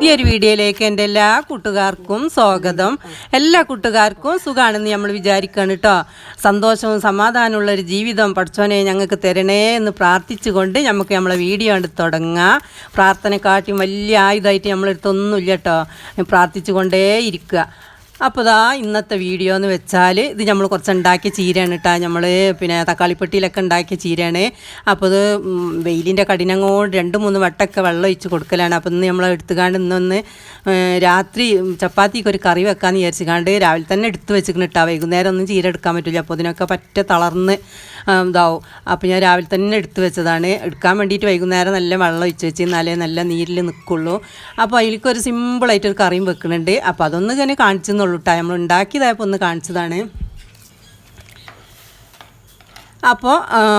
പുതിയൊരു വീഡിയോയിലേക്ക് എന്റെ എല്ലാ കൂട്ടുകാർക്കും സ്വാഗതം. എല്ലാ കൂട്ടുകാർക്കും സുഖമാണെന്ന് നമ്മൾ വിചാരിക്കുകയാണ് കേട്ടോ സന്തോഷവും സമാധാനമുള്ള ഒരു ജീവിതം പഠിച്ചോനെ ഞങ്ങൾക്ക് തരണേ എന്ന് പ്രാർത്ഥിച്ചുകൊണ്ട് നമുക്ക് നമ്മളെ വീഡിയോ കണ്ട് തുടങ്ങാം. പ്രാർത്ഥനക്കാട്ടിയും വലിയ ആയുധമായിട്ട് നമ്മളെടുത്തൊന്നുമില്ല കേട്ടോ പ്രാർത്ഥിച്ചുകൊണ്ടേ ഇരിക്കുക. അപ്പോൾ ഇതാ ഇന്നത്തെ വീഡിയോ എന്ന് വെച്ചാൽ ഇത് നമ്മൾ കുറച്ച് ഉണ്ടാക്കിയ ചീരയാണ് കേട്ടോ നമ്മൾ പിന്നെ തക്കാളിപ്പെട്ടിയിലൊക്കെ ഉണ്ടാക്കിയ ചീരയാണ്. അപ്പോൾ ഇത് വെയിലിന്റെ കഠിനം കൊണ്ട് രണ്ട് മൂന്ന് വട്ടമൊക്കെ വെള്ളം ഒഴിച്ച് കൊടുക്കലാണ്. അപ്പോൾ ഇന്ന് നമ്മൾ എടുത്തുകാണ്ട് ഇന്നൊന്ന് രാത്രി ചപ്പാത്തിക്ക് ഒരു കറി വെക്കാമെന്ന് വിചാരിച്ചുകാണ്ട് രാവിലെ തന്നെ എടുത്ത് വെച്ചിരിക്കണം കേട്ടോ വൈകുന്നേരം ഒന്നും ചീര എടുക്കാൻ പറ്റില്ല അപ്പോൾ ഇതിനൊക്കെ പറ്റ തളർന്ന് ഇതാവും. അപ്പോൾ ഞാൻ രാവിലെ തന്നെ എടുത്ത് വെച്ചതാണ്. എടുക്കാൻ വേണ്ടിയിട്ട് വൈകുന്നേരം നല്ല വെള്ളം ഒഴിച്ച് വെച്ച് എന്നാലേ നല്ല നീരിൽ നിൽക്കുള്ളൂ അപ്പോൾ അതിലേക്ക് ഒരു സിമ്പിളായിട്ടൊരു കറിയും വെക്കുന്നുണ്ട് അപ്പോൾ അതൊന്ന് തന്നെ കാണിച്ചെന്നുള്ളൂ. കേട്ടോ നമ്മൾ ഉണ്ടാക്കിയതായപ്പോൾ ഒന്ന് കാണിച്ചതാണ്. അപ്പോൾ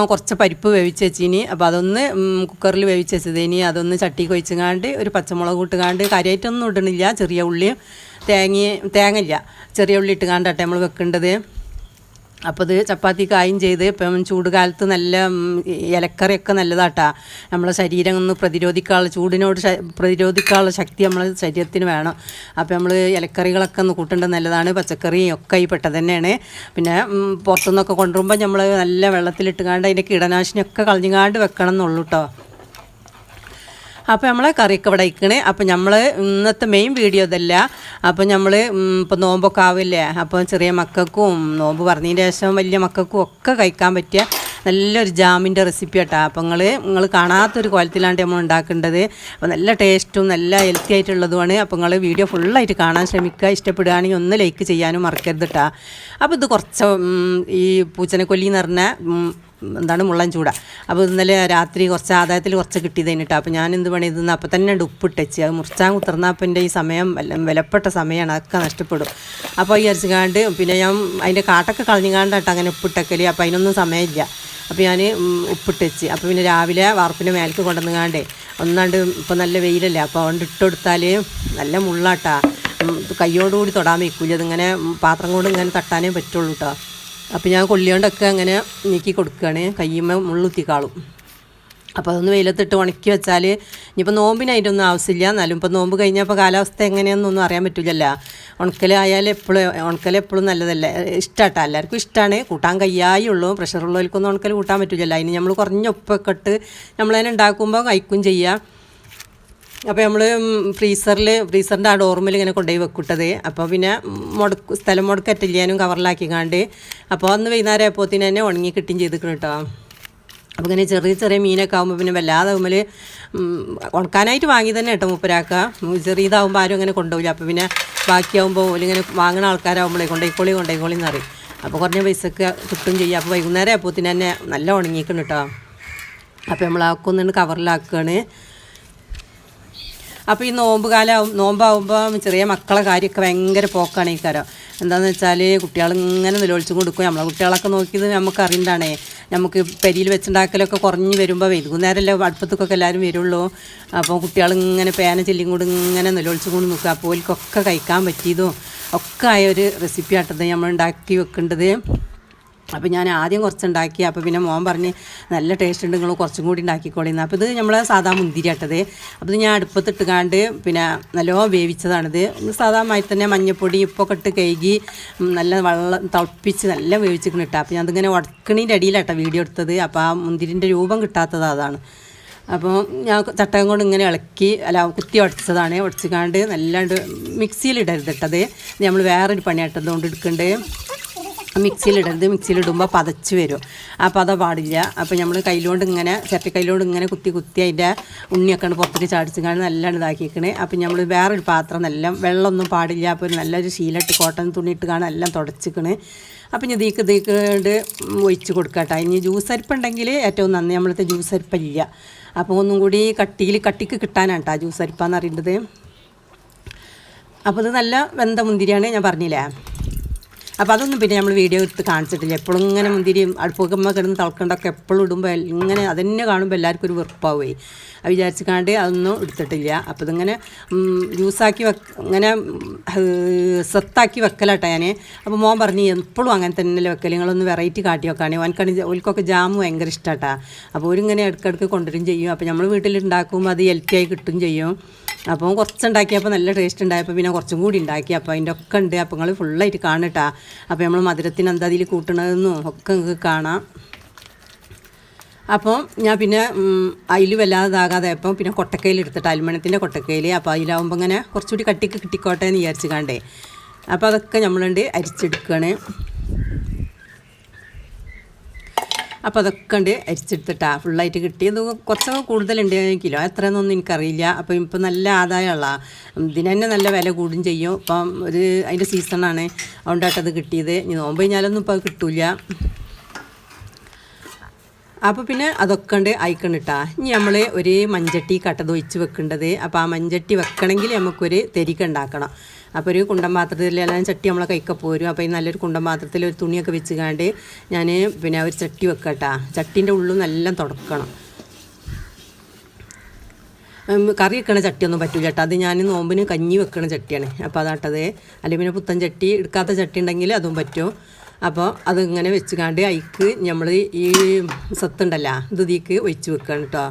കുറച്ച് പരിപ്പ് വേവിച്ച് വെച്ചിനി. അപ്പോൾ അതൊന്ന് കുക്കറിൽ വേവിച്ച് വെച്ചതിനി. അതൊന്ന് ചട്ടി ഒഴിച്ചുകാണ്ട് ഒരു പച്ചമുളക് ഇട്ടുകാണ്ട് കാര്യമായിട്ടൊന്നും ഇടണില്ല. ചെറിയ ഉള്ളിയും തേങ്ങ തേങ്ങ ഇല്ല ചെറിയ ഉള്ളി ഇട്ടുകാണ്ടാട്ടെ നമ്മൾ വെക്കേണ്ടത്. അപ്പോൾ ഇത് ചപ്പാത്തി കായും ചെയ്ത് ഇപ്പം ചൂട് കാലത്ത് നല്ല ഇലക്കറിയൊക്കെ നല്ലതാട്ടാ. നമ്മളെ ശരീരം ഒന്ന് പ്രതിരോധിക്കാനുള്ള ചൂടിനോട് പ്രതിരോധിക്കാനുള്ള ശക്തി നമ്മളെ ശരീരത്തിന് വേണം. അപ്പോൾ നമ്മൾ ഇലക്കറികളൊക്കെ ഒന്ന് കൂട്ടേണ്ടത് നല്ലതാണ്. പച്ചക്കറിയും ഒക്കെ ഈ പെട്ടത് തന്നെയാണ്. പിന്നെ പുറത്തുനിന്നൊക്കെ കൊണ്ടുവരുമ്പോൾ നമ്മൾ നല്ല വെള്ളത്തിലിട്ടുകാണ്ട് അതിന്റെ കീടനാശിനിയൊക്കെ കളഞ്ഞുകാണ്ട് വെക്കണം എന്നുള്ളൂ കേട്ടോ അപ്പോൾ നമ്മളെ കറിയൊക്കെ ഇവിടെ ഇരിക്കണേ അപ്പോൾ നമ്മൾ ഇന്നത്തെ മെയിൻ വീഡിയോ ഇതല്ല. അപ്പോൾ നമ്മൾ ഇപ്പോൾ നോമ്പൊക്കെ ആവില്ലേ? അപ്പോൾ ചെറിയ മക്കൾക്കും നോമ്പ് പറഞ്ഞതിന് ശേഷം വലിയ മക്കൾക്കും ഒക്കെ കഴിക്കാൻ പറ്റിയ നല്ലൊരു ജാമിന്റെ റെസിപ്പി കേട്ടോ അപ്പോൾ നിങ്ങൾ നിങ്ങൾ കാണാത്തൊരു കോലത്തിലാണ്ട് നമ്മൾ ഉണ്ടാക്കേണ്ടത്. അപ്പോൾ നല്ല ടേസ്റ്റും നല്ല ഹെൽത്തി ആയിട്ടുള്ളതുമാണ്. അപ്പോൾ നിങ്ങൾ വീഡിയോ ഫുള്ളായിട്ട് കാണാൻ ശ്രമിക്കുക. ഇഷ്ടപ്പെടുകയാണെങ്കിൽ ഒന്ന് ലൈക്ക് ചെയ്യാനും മറക്കരുത് കേട്ടോ അപ്പോൾ ഇത് കുറച്ച് ഈ പൂച്ചനക്കൊല്ലി എന്ന് പറഞ്ഞ എന്താണ് മുള്ളൻ ചൂട. അപ്പോൾ ഇന്നലെ രാത്രി കുറച്ച് ആദായത്തിൽ കുറച്ച് കിട്ടിയതേന് കേട്ടോ അപ്പോൾ ഞാൻ എന്ത് പണി ഇതെന്ന് അപ്പോൾ തന്നെ ഉപ്പ് ഉപ്പിട്ടച്ച് അത് മുറിച്ചാൻ കുത്തിർന്നപ്പന്റെ ഈ സമയം വിലപ്പെട്ട സമയമാണ്. അതൊക്കെ നഷ്ടപ്പെടും. അപ്പോൾ ഈ അരച്ചുകാണ്ട് പിന്നെ ഞാൻ അതിന്റെ കാട്ടൊക്കെ കളഞ്ഞുകാണ്ടാട്ടോ അങ്ങനെ ഉപ്പിട്ടക്കൽ അപ്പോൾ അതിനൊന്നും സമയമില്ല. അപ്പോൾ ഞാൻ ഉപ്പിട്ടച്ച് അപ്പോൾ പിന്നെ രാവിലെ വാർപ്പിന്റെ മേലേക്ക് കൊണ്ടുവന്നുകാണ്ടേ ഒന്നാണ്ട് ഇപ്പോൾ നല്ല വെയിലല്ലേ. അപ്പോൾ അതുകൊണ്ട് ഇട്ട് കൊടുത്താൽ നല്ല മുള്ളാട്ടാ. കയ്യോടുകൂടി തൊടാൻ വയ്ക്കൂല. അതിങ്ങനെ പാത്രം കൊണ്ട് ഇങ്ങനെ തട്ടാനേ പറ്റുള്ളൂ കേട്ടോ അപ്പോൾ ഞാൻ കൊള്ളിയോണ്ടൊക്കെ അങ്ങനെ നീക്കി കൊടുക്കുകയാണ് കയ്യുമ്മ മുള്ളുത്തിക്കാളും അപ്പോൾ അതൊന്ന് വെയിലത്തിട്ട് ഉണക്കി വെച്ചാൽ ഇനിയിപ്പോൾ നോമ്പിന് അതിന്റെ ഒന്നും ആവശ്യമില്ല. എന്നാലും ഇപ്പോൾ നോമ്പ് കഴിഞ്ഞാൽ ഇപ്പോൾ കാലാവസ്ഥ എങ്ങനെയാണെന്നൊന്നും അറിയാൻ പറ്റില്ലല്ലോ ഉണക്കലായാലും എപ്പോഴും ഉണക്കൽ എപ്പോഴും നല്ലതല്ലേ? ഇഷ്ടമാട്ടോ എല്ലാവർക്കും ഇഷ്ടമാണ് കൂട്ടാൻ കയ്യായി ഉള്ളൂ. പ്രഷറുള്ളവർക്കൊന്നും ഉണക്കൽ കൂട്ടാൻ പറ്റില്ലല്ലോ അതിന് നമ്മൾ കുറഞ്ഞ ഉപ്പൊക്കെ ഇട്ട് നമ്മളതിനെ ഉണ്ടാക്കുമ്പോൾ കഴിക്കും ചെയ്യാം. അപ്പോൾ നമ്മൾ ഫ്രീസറിൽ ഫ്രീസറിന്റെ ആ ഡോർമിൽ ഇങ്ങനെ കൊണ്ടുപോയി വെക്കിട്ടത്. അപ്പോൾ പിന്നെ മുടക്ക് സ്ഥലം മുടക്കറ്റില്ലാനും കവറിലാക്കിക്കാണ്ട്. അപ്പോൾ അന്ന് വൈകുന്നേരം ആയപ്പോത്തിന് തന്നെ ഉണങ്ങി കിട്ടുകയും ചെയ്തിരിക്കണം കേട്ടോ അപ്പോൾ ഇങ്ങനെ ചെറിയ ചെറിയ മീനൊക്കെ ആകുമ്പോൾ പിന്നെ വല്ലാതെ ഉമ്മൽ ഉണക്കാനായിട്ട് വാങ്ങി തന്നെ കേട്ടോ മുപ്പരാക്ക. ചെറിയതാകുമ്പോൾ ആരും അങ്ങനെ കൊണ്ടുപോകില്ല അപ്പോൾ പിന്നെ ബാക്കിയാകുമ്പോൾ ഓലിങ്ങനെ വാങ്ങുന്ന ആൾക്കാരാകുമ്പോഴേ കൊണ്ടേക്കോളി കൊണ്ടേക്കോളി അറിയും അപ്പോൾ കുറഞ്ഞ പൈസക്ക് കിട്ടും ചെയ്യും. അപ്പോൾ വൈകുന്നേരം ആയപ്പോത്തിന് തന്നെ നല്ല ഉണങ്ങിക്കണം കേട്ടോ അപ്പോൾ നമ്മൾ ആക്കൊന്നിട്ട് കവറിലാക്കുകയാണ് അപ്പോൾ ഈ നോമ്പ് കാലം നോമ്പാവുമ്പോൾ ചെറിയ മക്കളെ കാര്യമൊക്കെ ഭയങ്കര പോക്കാണ് ഈ കാര്യം എന്താണെന്ന് വെച്ചാൽ കുട്ടികൾ ഇങ്ങനെ നിലവിളിച്ചും കൊടുക്കും. നമ്മളെ കുട്ടികളൊക്കെ നോക്കിയത് നമുക്ക് അറിയണ്ടാണേ നമുക്ക് പെരിയിൽ വെച്ചുണ്ടാക്കലൊക്കെ കുറഞ്ഞ് വരുമ്പോൾ വൈകുന്നേരമല്ലേ അടുപ്പത്തൊക്കെ എല്ലാവരും വരുള്ളൂ. അപ്പോൾ കുട്ടികൾ ഇങ്ങനെ പേന ചെല്ലിയും കൂടി ഇങ്ങനെ നിലവിളിച്ചും കൊണ്ട് നിൽക്കുക അപ്പോൾ ഓൽക്കൊക്കെ കഴിക്കാൻ പറ്റിയതും ഒക്കെ ആയ ഒരു റെസിപ്പി ആട്ടത് നമ്മൾ ഉണ്ടാക്കി വെക്കേണ്ടത്. അപ്പോൾ ഞാൻ ആദ്യം കുറച്ച് ഉണ്ടാക്കി അപ്പോൾ പിന്നെ മോൻ പറഞ്ഞ് നല്ല ടേസ്റ്റ് ഉണ്ട് നിങ്ങൾ കുറച്ചും കൂടി ഉണ്ടാക്കിക്കോളിന്ന് അപ്പോൾ ഇത് നമ്മൾ സാധാ മുന്തിരി ഇട്ടത് അപ്പോൾ ഇത് ഞാൻ അടുപ്പത്തിട്ടുകാണ്ട് പിന്നെ നല്ലോണം വേവിച്ചതാണിത്. സാധാരണമായി മായി തന്നെ മഞ്ഞപ്പൊടി ഉപ്പൊക്കെ ഇട്ട് കഴുകി നല്ല വെള്ളം തിളപ്പിച്ച് നല്ല വേവിച്ചിട്ട് ഇട്ടാ അപ്പോൾ ഞാൻ അതിങ്ങനെ ഉടക്കണീന്റെ അടിയിലാട്ടോ വീഡിയോ എടുത്തത്. അപ്പോൾ ആ മുന്തിരിന്റെ രൂപം കിട്ടാത്തത് അതാണ്. അപ്പോൾ ഞാൻ ചട്ടകം കൊണ്ട് ഇങ്ങനെ ഇളക്കി അല്ല കുത്തി ഉടച്ചതാണ്. ഉടച്ചിക്കാണ്ട് നല്ലാണ്ട് മിക്സിയിൽ ഇടരുത് ഇട്ടത് നമ്മൾ വേറൊരു പണിയാട്ടതുകൊണ്ട് എടുക്കേണ്ടത് എടുക്കണ്ടേ. മിക്സിയിലിടരുത്. മിക്സിയിലിടുമ്പോൾ പതച്ച് വരും. ആ അതാ പാടില്ല. അപ്പോൾ നമ്മൾ കയ്യിലോണ്ട് ഇങ്ങനെ ചട്ടി കയ്യിലോണ്ട് ഇങ്ങനെ കുത്തി കുത്തി അതിന്റെ ഉണ്ണിയൊക്കെ പുറത്തേക്ക് ചാടിച്ചിങ്ങാണ്ട് നല്ല ഇതാക്കിക്കണേ അപ്പം നമ്മൾ വേറൊരു പാത്രം നല്ല വെള്ളമൊന്നും പാടില്ല. അപ്പോൾ ഒരു നല്ലൊരു ശീലിട്ട് കോട്ടൺ തുണി ഇട്ട് കാണാൻ എല്ലാം തുടച്ചിക്കണ്. അപ്പം ഞാൻ ദീക്ക് ദീക്കണ്ട് ഒഴിച്ച് കൊടുക്കട്ടെ. ഇനി ജ്യൂസ് അരിപ്പുണ്ടെങ്കിൽ ഏറ്റവും നന്ദി നമ്മളത്തെ ജ്യൂസ് അരിപ്പില്ല അപ്പോൾ ഒന്നും കൂടി കട്ടിയിൽ കട്ടിക്ക് കിട്ടാനാണ് കേട്ടോ ജ്യൂസ് അരിപ്പാന്ന് അറിയേണ്ടത് അപ്പോൾ ഇത് നല്ല വെന്ത മുന്തിരിയാണ് ഞാൻ പറഞ്ഞില്ലേ? അപ്പോൾ അതൊന്നും പിന്നെ നമ്മൾ വീഡിയോ എടുത്ത് കാണിച്ചിട്ടില്ല. എപ്പോഴും ഇങ്ങനെ മുന്തിരി അടുപ്പൊക്കെ കിടന്ന് തളക്കണ്ടൊക്കെ എപ്പോഴും ഇടുമ്പോൾ ഇങ്ങനെ അതന്നെ കാണുമ്പോൾ എല്ലാവർക്കും ഒരു വെറുപ്പാവുകയും അത് വിചാരിച്ച് കാണ്ട് അതൊന്നും എടുത്തിട്ടില്ല. അപ്പോൾ ഇതിങ്ങനെ ജ്യൂസാക്കി വെക്ക ഇങ്ങനെ സെത്താക്കി വെക്കലാട്ടോ ഞാൻ അപ്പോൾ മോൻ പറഞ്ഞു എപ്പോഴും അങ്ങനെ തന്നെ വെക്കൽ നിങ്ങളൊന്ന് വെറൈറ്റി കാട്ടി വെക്കാണ് ഓനക്കാണ് ഓൽക്കൊക്കെ ജാമ് ഭയങ്കര ഇഷ്ടമാട്ടാ അപ്പോൾ ഓരിങ്ങനെ ഇടയ്ക്കിടയ്ക്ക് കൊണ്ടുവരും ചെയ്യും. അപ്പോൾ നമ്മൾ വീട്ടിലുണ്ടാക്കുമ്പോൾ അത് ഹെൽത്തി ആയി കിട്ടും ചെയ്യും. അപ്പോൾ കുറച്ച് ഉണ്ടാക്കിയപ്പോൾ നല്ല ടേസ്റ്റ് ഉണ്ടായപ്പോൾ പിന്നെ കുറച്ചും കൂടി ഉണ്ടാക്കി. അപ്പോൾ അതിന്റെ ഒക്കെ ഉണ്ട് അപ്പോൾ നിങ്ങൾ ഫുള്ളായിട്ട് കാണട്ടാ. അപ്പോൾ നമ്മൾ മധുരത്തിന് എന്താ അതിൽ കൂട്ടണതെന്നും ഒക്കെ നിങ്ങൾക്ക് കാണാം. അപ്പോൾ ഞാൻ പിന്നെ അതിൽ വല്ലാതാകാതെ അപ്പം പിന്നെ കൊട്ടക്കയിൽ എടുത്തിട്ട് അൽമണത്തിന്റെ കൊട്ടക്കയിൽ അപ്പോൾ അതിലാവുമ്പോൾ ഇങ്ങനെ കുറച്ചുകൂടി കട്ടിക്ക് കിട്ടിക്കോട്ടെ എന്ന് വിചാരിച്ച് കണ്ടേ. അപ്പോൾ അതൊക്കെ നമ്മളുണ്ട് അരിച്ചെടുക്കുകയാണ് അപ്പോൾ അതൊക്കെ ഉണ്ട് അരിച്ചെടുത്തിട്ടാ. ഫുള്ളായിട്ട് കിട്ടിയത് കുറച്ചൊക്കെ കൂടുതലുണ്ട് കിലോ. എത്രയെന്നൊന്നും എനിക്കറിയില്ല. അപ്പോൾ ഇപ്പോൾ നല്ല ആദായമുള്ള. ഇതിന് തന്നെ നല്ല വില കൂടും ചെയ്യും. ഇപ്പം ഒരു അതിന്റെ സീസണാണ് അതുകൊണ്ടാട്ടത് കിട്ടിയത്. ഇനി നോമ്പ് കഴിഞ്ഞാലൊന്നും ഇപ്പോൾ അത് കിട്ടൂല. അപ്പോൾ പിന്നെ അതൊക്കെ ഉണ്ട് അയക്കണിട്ടാ ഇനി നമ്മൾ ഒരു മഞ്ചട്ടി കട്ടത് ഒഴിച്ച് വെക്കേണ്ടത്. അപ്പോൾ ആ മഞ്ചട്ടി വെക്കണമെങ്കിൽ നമുക്കൊരു തെരിക്ക ഉണ്ടാക്കണം അപ്പോൾ ഒരു കുണ്ടം കുണ്ടൻ അല്ലാതെ ചട്ടി നമ്മളെ കൈക്ക പോരും. അപ്പോൾ ഈ നല്ലൊരു കുണ്ടം പാത്രത്തിൽ ഒരു തുണിയൊക്കെ വെച്ച് കാണ്ട് ഞാൻ പിന്നെ ഒരു ചട്ടി വെക്കട്ടാ. ചട്ടീന്റെ ഉള്ളും നല്ല തുടക്കണം. കറി വെക്കണ ചട്ടിയൊന്നും പറ്റൂല ചേട്ടാ അത് ഞാൻ നോമ്പിന് കഞ്ഞി വെക്കണ ചട്ടിയാണ്. അപ്പോൾ അതാട്ടത്. അല്ലെങ്കിൽ പിന്നെ പുത്തൻ ചട്ടി എടുക്കാത്ത ചട്ടി ഉണ്ടെങ്കിൽ അതും പറ്റും. അപ്പോൾ അതിങ്ങനെ വെച്ച് കാണ്ട് അയിക്ക് നമ്മൾ ഈ സത്തുണ്ടല്ലോ ഇത് ഇതിക്ക് ഒഴിച്ച് വെക്കണം കേട്ടോ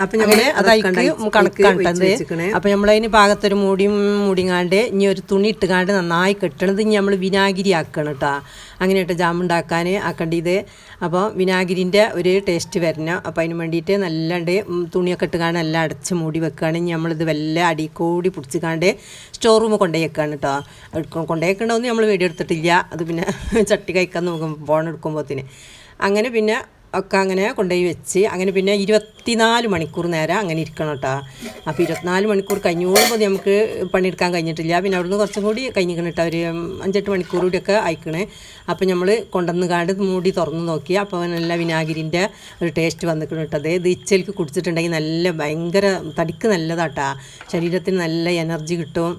അപ്പം കണക്ക് കണ്ടത് അപ്പം നമ്മളതിന് പാകത്തൊരു മൂടിയും മൂടിങ്ങാണ്ട് ഇനി ഒരു തുണി ഇട്ടുകാണ്ട് നന്നായി കെട്ടണത് ഇനി നമ്മൾ വിനാഗിരി ആക്കണം കേട്ടോ അങ്ങനെ ഇട്ട് ജാമുണ്ടാക്കാൻ ആക്കേണ്ടത്. അപ്പോൾ വിനാഗിരിന്റെ ഒരു ടേസ്റ്റ് വരണം. അപ്പോൾ അതിന് വേണ്ടിയിട്ട് നല്ലാണ്ട് തുണിയൊക്കെ ഇട്ടുകാണ്ട് എല്ലാം അടച്ച് മൂടി വെക്കുകയാണ് ഇനി നമ്മളിത് വല്ല അടിക്കൂടി പിടിച്ചിക്കാണ്ട് സ്റ്റോർ റൂമിൽ കൊണ്ടുപോയി വെക്കുകയാണ് കേട്ടോ കൊണ്ടുപോയിക്കണമെന്ന് നമ്മൾ വീഡിയോ എടുത്തിട്ടില്ല. അത് പിന്നെ ചട്ടി കഴിക്കാൻ നോക്കും ഫോൺ എടുക്കുമ്പോഴത്തേന് അങ്ങനെ പിന്നെ ഒക്കെ അങ്ങനെ കൊണ്ടുപോയി വെച്ച് അങ്ങനെ പിന്നെ ഇരുപത്തിനാല് മണിക്കൂർ നേരം അങ്ങനെ ഇരിക്കണം കേട്ടോ അപ്പോൾ ഇരുപത്തിനാല് മണിക്കൂർ കഴിഞ്ഞോളുമ്പോൾ നമുക്ക് പണിയെടുക്കാൻ കഴിഞ്ഞിട്ടില്ല. പിന്നെ അവിടുന്ന് കുറച്ചും കൂടി കഴിഞ്ഞിരിക്കണം കേട്ടോ ഒരു അഞ്ചെട്ട് മണിക്കൂർ കൂടിയൊക്കെ അയക്കണേ അപ്പോൾ നമ്മൾ കൊണ്ടുവന്ന് കാണ്ട് മൂടി തുറന്ന് നോക്കി. അപ്പോൾ നല്ല വിനാഗിരിന്റെ ഒരു ടേസ്റ്റ് വന്നിക്കണം കേട്ടോ അതേ ഇച്ചലിക്ക് കുടിച്ചിട്ടുണ്ടെങ്കിൽ നല്ല ഭയങ്കര തടിക്ക് നല്ലതാട്ടാ ശരീരത്തിന് നല്ല എനർജി കിട്ടും.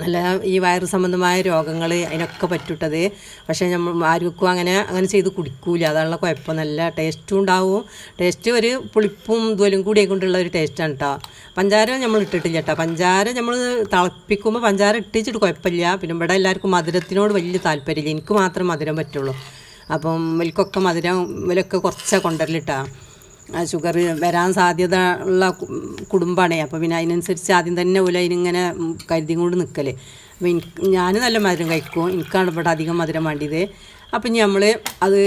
നല്ല ഈ വയറ് സംബന്ധമായ രോഗങ്ങൾ അതിനൊക്കെ പറ്റൂട്ടത് പക്ഷേ നമ്മൾ ആർക്കും അങ്ങനെ അങ്ങനെ ചെയ്ത് കുടിക്കൂല. അതാണുള്ള കുഴപ്പം. നല്ല ടേസ്റ്റും ഉണ്ടാവും. ടേസ്റ്റ് ഒരു പുളിപ്പും ഇതുവലും കൂടിയേ കൊണ്ടുള്ള ഒരു ടേസ്റ്റാണ് കേട്ടോ പഞ്ചാര നമ്മൾ ഇട്ടിട്ടില്ല കേട്ടോ പഞ്ചാര നമ്മൾ തിളപ്പിക്കുമ്പോൾ പഞ്ചാര ഇട്ടിച്ചിട്ട് കുഴപ്പമില്ല. പിന്നെ ഇവിടെ എല്ലാവർക്കും മധുരത്തിനോട് വലിയ താല്പര്യമില്ല. എനിക്ക് മാത്രം മധുരം പറ്റുള്ളൂ. അപ്പം വലിക്കൊക്കെ മധുരം ഇവലൊക്കെ കുറച്ചാണ് കൊണ്ടുവരലിട്ടാ ഷുഗർ വരാൻ സാധ്യത ഉള്ള കുടുംബമാണേ അപ്പോൾ പിന്നെ അതിനനുസരിച്ച് ആദ്യം തന്നെ ഓല അതിനിങ്ങനെ കരുതി കൊണ്ട് നിൽക്കൽ എനിക്ക് ഞാൻ നല്ല മധുരം കഴിക്കും. എനിക്കാണ് ഇവിടെ അധികം മധുരം വേണ്ടിയത്. അപ്പം ഇനി നമ്മൾ അത്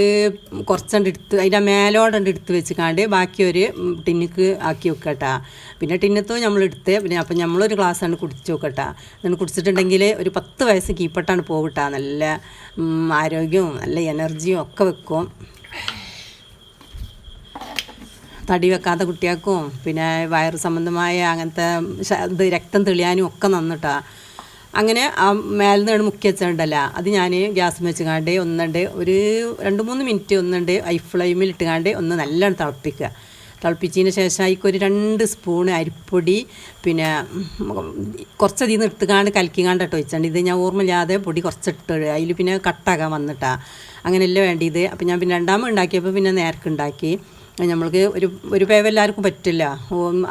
കുറച്ചുണ്ട് എടുത്ത് അതിന്റെ മേലോടെ എടുത്ത് വെച്ചിക്കാണ്ട് ബാക്കി ഒരു ടിന്നിക്ക് ആക്കി വെക്കട്ടാ. പിന്നെ ടിന്നത്തോ നമ്മൾ എടുത്ത് പിന്നെ അപ്പം നമ്മളൊരു ഗ്ലാസ്സാണ് കുടിച്ച് നോക്കട്ടാ അങ്ങനെ കുടിച്ചിട്ടുണ്ടെങ്കിൽ ഒരു പത്ത് വയസ്സ് കീപ്പട്ടാണ് പോകട്ടാ നല്ല ആരോഗ്യവും നല്ല എനർജിയും ഒക്കെ വെക്കും. തടി വെക്കാത്ത കുട്ടികൾക്കും പിന്നെ വയറ് സംബന്ധമായ അങ്ങനത്തെ ഇത് രക്തം തെളിയാനും ഒക്കെ നന്നിട്ടാ. അങ്ങനെ ആ മേലിൽ നിന്നാണ് മുക്കി വെച്ചിട്ടുണ്ടല്ല അത് ഞാൻ ഗ്യാസ് വെച്ചുകാണ്ട് ഒന്നുണ്ട് ഒരു രണ്ട് മൂന്ന് മിനിറ്റ് ഒന്നുണ്ട് ഐ ഫ്ലെയിമിൽ ഇട്ടുകാണ്ട് ഒന്ന് നല്ലോണം തിളപ്പിക്കുക. തിളപ്പിച്ചതിന് ശേഷം അതിക്കൊരു രണ്ട് സ്പൂൺ അരിപ്പൊടി പിന്നെ കുറച്ചധികം എടുത്തുകാണ്ട് കലക്കിക്കാണ്ട് ഇട്ട് വെച്ചിട്ടുണ്ട് ഇത് ഞാൻ ഓർമ്മയില്ലാതെ പൊടി കുറച്ചിട്ട് അതിൽ പിന്നെ കട്ടാക്കാൻ വന്നിട്ടാണ് അങ്ങനെയല്ലേ വേണ്ടിയത്. അപ്പം ഞാൻ പിന്നെ രണ്ടാമത് ഉണ്ടാക്കിയപ്പോൾ പിന്നെ നേരക്ക് ഉണ്ടാക്കി നമ്മൾക്ക് ഒരു ഒരു പേവ എല്ലാവർക്കും പറ്റില്ല.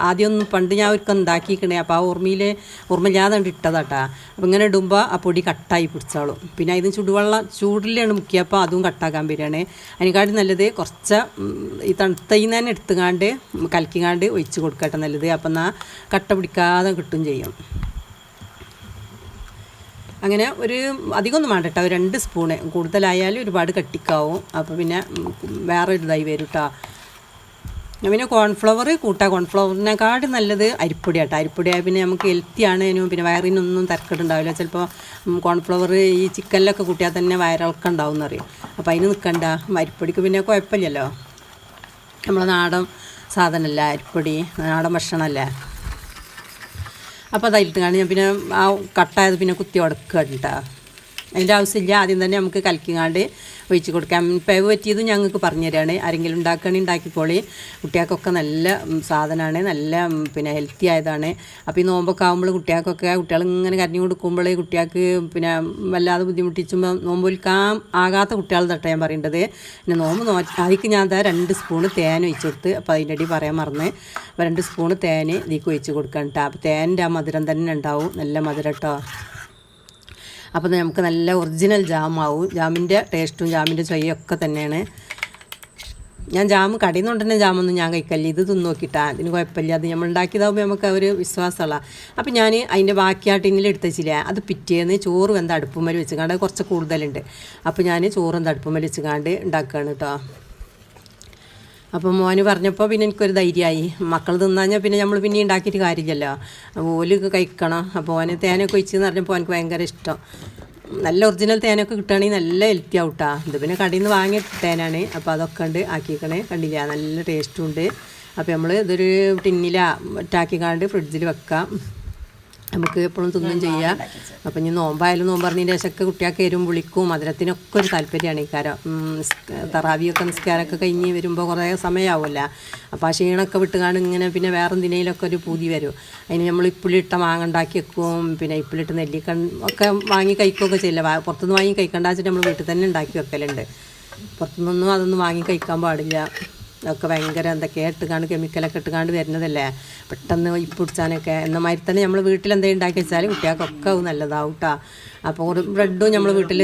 ആദ്യമൊന്നും പണ്ട് ഞാൻ ഒരിക്കൽ ഉണ്ടാക്കിക്കണേ അപ്പോൾ ആ ഓർമ്മയിൽ ഓർമ്മയില്ലാതെ ഇട്ടതാട്ടാ. അപ്പോൾ ഇങ്ങനെ ഇടുമ്പോൾ ആ പൊടി കട്ടായി പിടിച്ചോളും. പിന്നെ അതിന് ചുടുവെള്ളം ചൂടിലാണ് മുക്കിയപ്പോൾ അതും കട്ടാക്കാൻ വരികയാണ്. അതിനെക്കാട്ടും നല്ലത് കുറച്ച് ഈ തണുത്തയിൽ തന്നെ എടുത്തുകാണ്ട് കലക്കിങ്ങാണ്ട് ഒഴിച്ച് കൊടുക്കട്ടെ നല്ലത്. അപ്പം എന്നാൽ കട്ട പിടിക്കാതെ കിട്ടും ചെയ്യും. അങ്ങനെ ഒരു അധികമൊന്നും വേണ്ട കേട്ടോ. രണ്ട് സ്പൂണ്. കൂടുതലായാലും ഒരുപാട് കട്ടിക്കാവും. അപ്പോൾ പിന്നെ വേറെ ഒരു ഇതായി വരും കേട്ടോ. പിന്നെ കോൺഫ്ലവർ കൂട്ടാ കോൺഫ്ലവറിനെക്കാട്ടും നല്ലത് അരിപ്പൊടി ആട്ടോ അരിപ്പൊടിയായ പിന്നെ നമുക്ക് ഹെൽത്തി ആണ് പിന്നെ വയറിനൊന്നും തിരക്കിട്ടുണ്ടാവില്ല ചിലപ്പോൾ കോൺഫ്ലവർ ഈ ചിക്കനിലൊക്കെ കൂട്ടിയാൽ തന്നെ വയറിളക്കം ഉണ്ടാവും എന്നറിയും അപ്പോൾ അതിന് നിൽക്കണ്ട അരിപ്പൊടിക്ക് പിന്നെ കുഴപ്പമില്ലല്ലോ. നമ്മളെ നാടൻ സാധനമല്ല അരിപ്പൊടി നാടൻ ഭക്ഷണമല്ലേ. അപ്പോൾ അതായിട്ട് കാണും ഞാൻ പിന്നെ ആ കട്ടായത് പിന്നെ കുത്തി ഉടക്കുക കേട്ടോ. അതിന്റെ ആവശ്യമില്ല. ആദ്യം തന്നെ നമുക്ക് കലക്കിങ്ങാണ്ട് ഒഴിച്ച് കൊടുക്കാം. പേവ് പറ്റിയത് ഞങ്ങൾക്ക് പറഞ്ഞു തരാണ്. ആരെങ്കിലും ഉണ്ടാക്കണേ ഉണ്ടാക്കിക്കോളി. കുട്ടികൾക്കൊക്കെ നല്ല സാധനമാണ് നല്ല പിന്നെ ഹെൽത്തി ആയതാണ്. അപ്പോൾ ഈ നോമ്പൊക്കെ ആകുമ്പോൾ കുട്ടികൾക്കൊക്കെ കുട്ടികൾ ഇങ്ങനെ കരഞ്ഞു കൊടുക്കുമ്പോൾ കുട്ടികൾക്ക് പിന്നെ വല്ലാതെ ബുദ്ധിമുട്ടിച്ചുമ്പോൾ നോമ്പ് വിൽക്കാൻ ആകാത്ത കുട്ടികൾ തട്ട ഞാൻ പറയേണ്ടത്. പിന്നെ നോമ്പ് നോ അതിക്ക് ഞാൻ എന്താ രണ്ട് സ്പൂണ് തേൻ ഒഴിച്ച് കൊടുത്ത് അപ്പോൾ അതിന്റെ അടി പറയാൻ മറന്ന്. അപ്പോൾ രണ്ട് സ്പൂണ് തേൻ ഇതിക്ക് ഒഴിച്ച് കൊടുക്കണം കേട്ടോ. അപ്പോൾ തേനിന്റെ ആ മധുരം തന്നെ ഉണ്ടാവും. നല്ല മധുരം കേട്ടോ. അപ്പോൾ നമുക്ക് നല്ല ഒറിജിനൽ ജാമാവും ജാമിന്റെ ടേസ്റ്റും ജാമിന്റെ ചൊയ്യൊക്കെ തന്നെയാണ്. ഞാൻ ജാം കടയിൽ നിന്ന് കൊണ്ടുതന്നെ ജാമൊന്നും ഞാൻ കഴിക്കല്ല ഇത് തിന്നു നോക്കിയിട്ടാ അതിന് കുഴപ്പമില്ല. അത് നമ്മൾ ഉണ്ടാക്കിയതാകുമ്പോൾ നമുക്ക് ഒരു വിശ്വാസമുള്ള. അപ്പം ഞാൻ അതിന്റെ ബാക്കി ആ ടിന്നിൽ എടുത്ത് അത് പിറ്റേന്ന് ചോറ് വെന്ത അടുപ്പുമ്മൽ വെച്ച് കാണ്ട് കുറച്ച് കൂടുതലുണ്ട്. അപ്പോൾ ഞാൻ ചോറ് വെന്ത അടുപ്പുമ്മൽ വെച്ച് കാണ്ട് ഉണ്ടാക്കുകയാണ് കേട്ടോ അപ്പോൾ മോന് പറഞ്ഞപ്പോൾ പിന്നെ എനിക്കൊരു ധൈര്യമായി. മക്കൾ തിന്നാഞ്ഞാൽ പിന്നെ നമ്മൾ പിന്നെ ഉണ്ടാക്കിയിട്ട് കാര്യമില്ലല്ലോ. ഓൽ കഴിക്കണം. അപ്പോൾ ഓന് തേനൊക്കെ ഒഴിച്ചെന്ന് പറഞ്ഞപ്പോൾ എനിക്ക് ഭയങ്കര ഇഷ്ടം. നല്ല ഒറിജിനൽ തേനൊക്കെ കിട്ടുകയാണെങ്കിൽ നല്ല ഹെൽത്തി ആവട്ടാ. ഇത് പിന്നെ കടയിൽ നിന്ന് വാങ്ങിയ തേനാണ്. അപ്പോൾ അതൊക്കെ ഉണ്ട് ആക്കിക്കണേ കണ്ടില്ല? നല്ല ടേസ്റ്റും ഉണ്ട്. അപ്പോൾ നമ്മൾ ഇതൊരു ടിന്നിലാ ഇട്ടാക്കിക്കാണ്ട് ഫ്രിഡ്ജിൽ വെക്കാം. നമുക്ക് എപ്പോഴും തിന്നും ചെയ്യാം. അപ്പം ഇനി നോമ്പായാലും നോമ്പ് പറഞ്ഞതിന്റെ ശേഷമൊക്കെ കുട്ടികൾക്ക് എരും വിളിക്കും. മധുരത്തിനൊക്കെ ഒരു താല്പര്യമാണ് ഈ കാരം തറാവിയൊക്കെ നിസ്കാരമൊക്കെ കഴിഞ്ഞ് വരുമ്പോൾ കുറേ സമയമാവുമല്ലോ അപ്പോൾ ആ ക്ഷീണമൊക്കെ വിട്ടുകാണ് ഇങ്ങനെ പിന്നെ വേറെ എന്തിനേലൊക്കെ ഒരു പൂതി വരും. അതിന് നമ്മൾ ഇപ്പിളിട്ട മാങ്ങ ഉണ്ടാക്കി വെക്കും. പിന്നെ ഇപ്പിളിട്ട് നെല്ലിക്ക ഒക്കെ വാങ്ങി കഴിക്കുകയൊക്കെ ചെയ്യില്ല. പുറത്തുനിന്ന് വാങ്ങി കഴിക്കണ്ട വെച്ചിട്ട് നമ്മൾ വീട്ടിൽ തന്നെ ഉണ്ടാക്കി വെക്കലുണ്ട്. പുറത്തുനിന്നൊന്നും അതൊന്നും വാങ്ങി കഴിക്കാൻ പാടില്ല. ഒക്കെ ഭയങ്കര എന്തൊക്കെയാണ് ഇട്ടുകാണ്ട് കെമിക്കലൊക്കെ ഇട്ടുകാണ്ട് വരുന്നതല്ലേ? പെട്ടെന്ന് ഇപ്പൊടിച്ചാനൊക്കെ എന്നമാതിരി എന്ന മാതിരി തന്നെ നമ്മൾ വീട്ടിൽ എന്തെങ്കിലും ഉണ്ടാക്കി വെച്ചാൽ കുട്ടികൾക്കൊക്കെ നല്ലതാവും കേട്ടോ അപ്പോൾ ഒരു ബ്രെഡും നമ്മൾ വീട്ടിൽ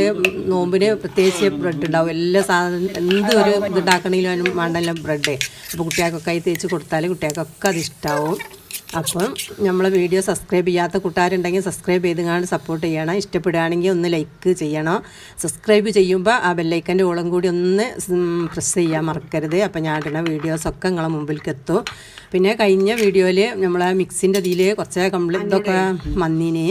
നോമ്പിന് പ്രത്യേകിച്ച് ബ്രെഡ് ഉണ്ടാവും. എല്ലാ സാധനം എന്ത് ഒരു ഇതുണ്ടാക്കണമെങ്കിലും വേണ്ടല്ലോ ബ്രെഡ്. അപ്പോൾ കുട്ടികൾക്കൊക്കെ തേച്ച് കൊടുത്താൽ കുട്ടികൾക്കൊക്കെ അത് ഇഷ്ടമാവും അപ്പം നമ്മളെ വീഡിയോ സബ്സ്ക്രൈബ് ചെയ്യാത്ത കൂട്ടുകാരുണ്ടെങ്കിൽ സബ്സ്ക്രൈബ് ചെയ്ത് കാണാൻ സപ്പോർട്ട് ചെയ്യണം. ഇഷ്ടപ്പെടുകയാണെങ്കിൽ ഒന്ന് ലൈക്ക് ചെയ്യണം. സബ്സ്ക്രൈബ് ചെയ്യുമ്പോൾ ആ ബെല്ലൈക്കന്റെ ഓളം കൂടി ഒന്ന് പ്രസ് ചെയ്യാൻ മറക്കരുത്. അപ്പം ഞാൻ ഇടുന്ന വീഡിയോസൊക്കെ നിങ്ങളെ മുമ്പിലേക്ക് എത്തും പിന്നെ കഴിഞ്ഞ വീഡിയോയിൽ നമ്മളെ മിക്സിന്റെ ഇതിൽ കുറച്ച് കംപ്ലീറ്റ് ഇതൊക്കെ വന്നീന്.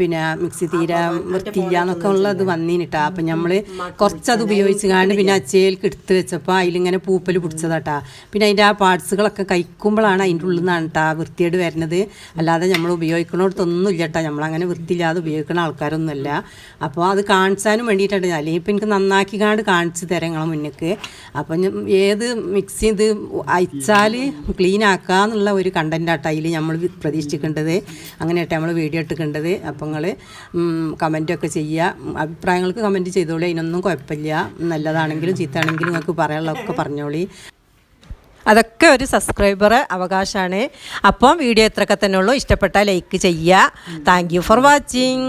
പിന്നെ മിക്സി തീരെ വൃത്തിയില്ല എന്നൊക്കെ ഉള്ളത് വന്നിട്ടാ അപ്പം നമ്മൾ കുറച്ചത് ഉപയോഗിച്ച് കാണ്ട് പിന്നെ അച്ചയിലേക്ക് എടുത്ത് വെച്ചപ്പോൾ അതിലിങ്ങനെ പൂപ്പൽ പിടിച്ചതാട്ടാ. പിന്നെ അതിന്റെ ആ പാർട്സുകളൊക്കെ കഴിക്കുമ്പോഴാണ് അതിന്റെ ഉള്ളിൽ നിന്നാണ് കേട്ടാ വൃത്തിയായിട്ട് വരുന്നത് അല്ലാതെ നമ്മൾ ഉപയോഗിക്കണോടത്തൊന്നും ഇല്ല കേട്ടോ നമ്മളങ്ങനെ വൃത്തിയില്ലാതെ ഉപയോഗിക്കുന്ന ആൾക്കാരൊന്നുമല്ല. അപ്പോൾ അത് കാണിച്ചാനും വേണ്ടിയിട്ടാണ് അല്ലെങ്കിൽ ഇപ്പം എനിക്ക് നന്നാക്കി കാണ്ട് കാണിച്ച് തരാം നിങ്ങളെ മുന്നിക്ക്. അപ്പം ഏത് മിക്സി ഇത് അയച്ചാൽ ക്ലീൻ ആക്കുക എന്നുള്ള ഒരു കണ്ടന്റ് ആട്ടോ അതിൽ നമ്മൾ പ്രതീക്ഷിക്കേണ്ടത്. അങ്ങനെയാട്ടെ നമ്മൾ വീഡിയോ എടുക്കേണ്ടത് അപ്പം നിങ്ങൾ കമന്റൊക്കെ ചെയ്യുക അഭിപ്രായങ്ങൾക്ക് കമന്റ് ചെയ്തോളി. അതിനൊന്നും കുഴപ്പമില്ല. നല്ലതാണെങ്കിലും ചീത്തയാണെങ്കിലും നിങ്ങൾക്ക് പറയാനുള്ളതൊക്കെ പറഞ്ഞോളി. അതൊക്കെ ഒരു സബ്സ്ക്രൈബർ അവകാശമാണ് അപ്പം വീഡിയോ ഇത്രയൊക്കെ തന്നെ ഉള്ളൂ. ഇഷ്ടപ്പെട്ടാൽ ലൈക്ക് ചെയ്യുക താങ്ക് യു ഫോർ വാച്ചിങ്